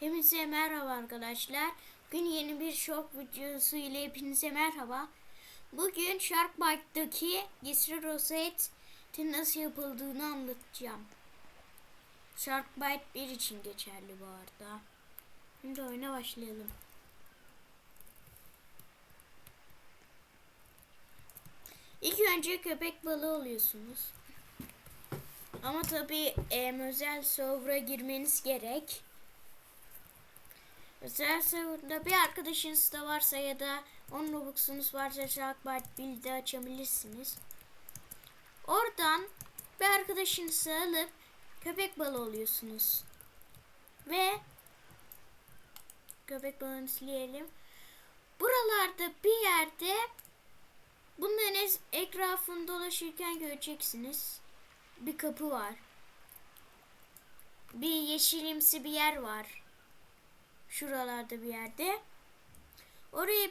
Hepinize merhaba arkadaşlar. Bugün yeni bir şok videosu ile hepinize merhaba. Bugün Sharkbite'daki gizli rosetin nasıl yapıldığını anlatacağım. Sharkbite 1 için geçerli bu arada. Şimdi oyuna başlayalım. İlk önce köpek balığı oluyorsunuz. Ama tabii em, özel server'a girmeniz gerek. Özel server'da bir arkadaşınız da varsa ya da 10 Robux'unuz varsa Sharkbite Build'i açabilirsiniz. Oradan bir arkadaşınızı alıp köpek balığı oluyorsunuz. Ve köpek balığını sileyelim. Buralarda bir yerde bunların etrafında dolaşırken göreceksiniz. Bir kapı var. Bir yeşilimsi bir yer var. Şuralarda bir yerde. Oraya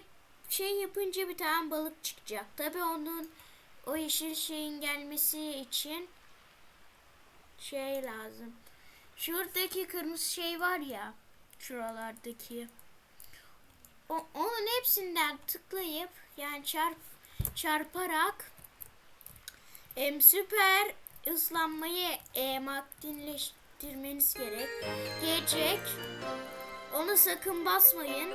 şey yapınca bir tane balık çıkacak. Tabi onun o yeşil şeyin gelmesi için şey lazım. Şuradaki kırmızı şey var ya. Şuralardaki. O, onun hepsinden tıklayıp yani çarp çarparak em, süper ıslanmayı em, aktifleştirmeniz gerek. Gelecek. Onu sakın basmayın.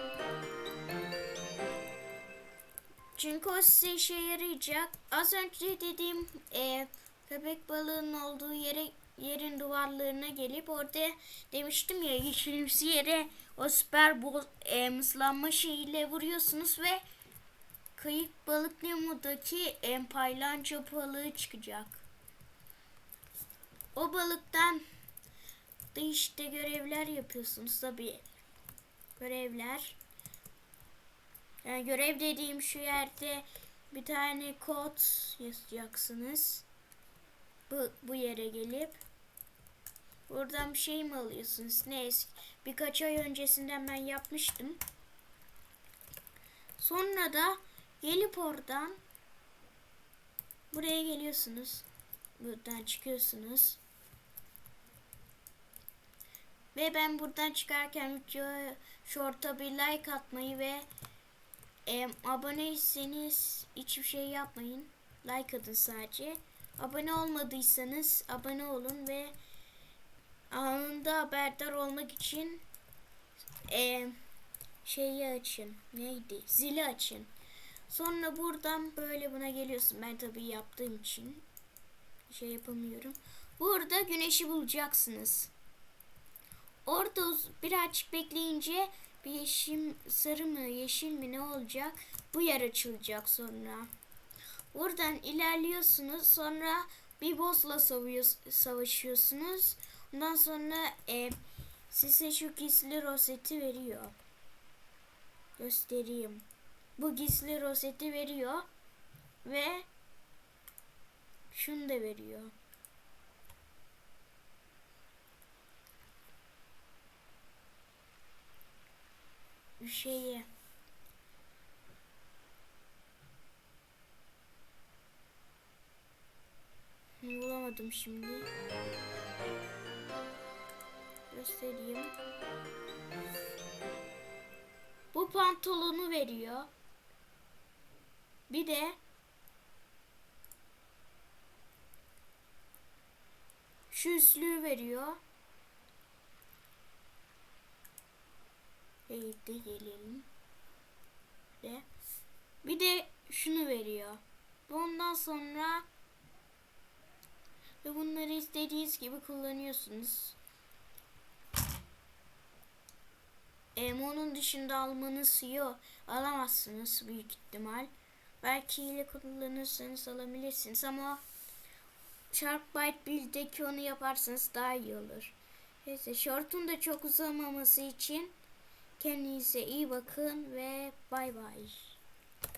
Çünkü o size işe yarayacak. Az önce dediğim e, köpek balığının olduğu yere yerin duvarlarına gelip orada demiştim ya yeşilimsi yere o süper bol e, mıslanma şeyiyle vuruyorsunuz ve kayıp balık Nemo'daki e, paylanca balığı çıkacak. O balıktan da işte görevler yapıyorsunuz tabii. Görevler. Yani görev dediğim şu yerde bir tane kod yazacaksınız. Bu, bu yere gelip buradan bir şey mi alıyorsunuz? Neyse birkaç ay öncesinden ben yapmıştım. Sonra da gelip oradan buraya geliyorsunuz. Buradan çıkıyorsunuz. Ve ben buradan çıkarken videoya short'a bir like atmayı ve e, aboneyseniz hiçbir şey yapmayın. Like atın sadece. Abone olmadıysanız abone olun ve anında haberdar olmak için e, şeyi açın. Neydi? Zili açın. Sonra buradan böyle buna geliyorsun. Ben tabii yaptığım için şey yapamıyorum. Burada güneşi bulacaksınız. Orada birazcık bekleyince bir yeşil, sarı mı yeşil mi ne olacak? Bu yer açılacak sonra. Buradan ilerliyorsunuz. Sonra bir boss'la savaşıyorsunuz. Ondan sonra e, size şu gizli roseti veriyor. Göstereyim. Bu gizli roseti veriyor. Ve şunu da veriyor. Şeyi. Bulamadım şimdi. Göstereyim. Bu pantolonu veriyor. Bir de şu üstlüğü veriyor. De gelelim. Ve bir de şunu veriyor. Bundan sonra ve bunları istediğiniz gibi kullanıyorsunuz. Em, onun dışında almanız yok. Alamazsınız büyük ihtimal. Belki ile kullanırsanız alabilirsiniz ama Sharkbite Build'deki onu yaparsanız daha iyi olur. Neyse short'un da çok uzamaması için kendinize iyi bakın ve bay bay.